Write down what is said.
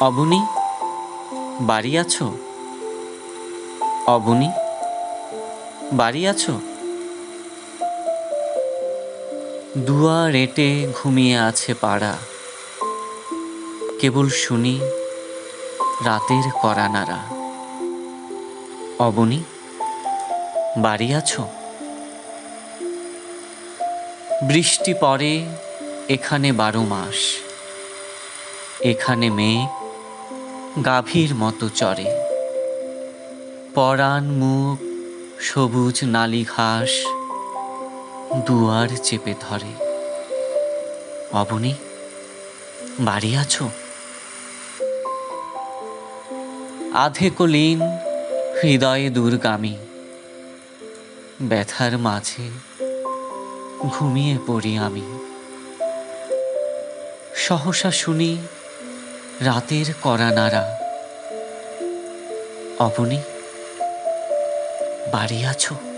অবনি, বাড়ি আছো? অবনি, বাড়ি আছো? দুয়া রেটে ঘুমিয়ে আছে পাড়া। কেবল শুনি রাতের করানারা অবনি, বাড়ি আছো? বৃষ্টি পড়ে এখানে বারো মাস। এখানে মেয়ে গাভীর মতো চড়ে। পরাণ মুখ, সবুজ নালি ঘাস দুয়ার চেপে ধরে। অবনি, বাড়ি আছো? আধে কলিন হৃদয়ে দুর্গামী। ব্যথার মাঝে ঘুমিয়ে পড়ি আমি। সহসা শুনি রাতের করা নাড়া। অবনি বাড়ি আছো?